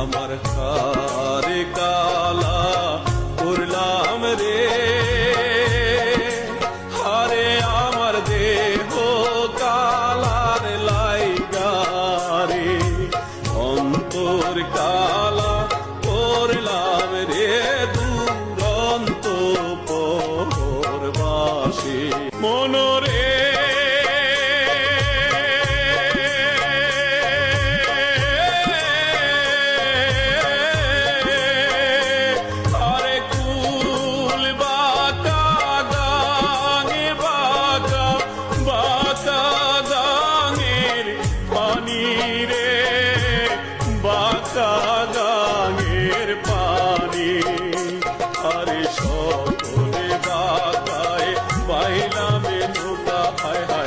আমার হারে কালা করলাম রে। হারে আমার দেহ কালার লাইগারে অন্তর কালা করলাম রে, দুরন্ত পরবাসী। মনরে রে বাঁকা গাঙের পানি। আরে সকলে বাঁকায় বাইলামে নৌকা হায়।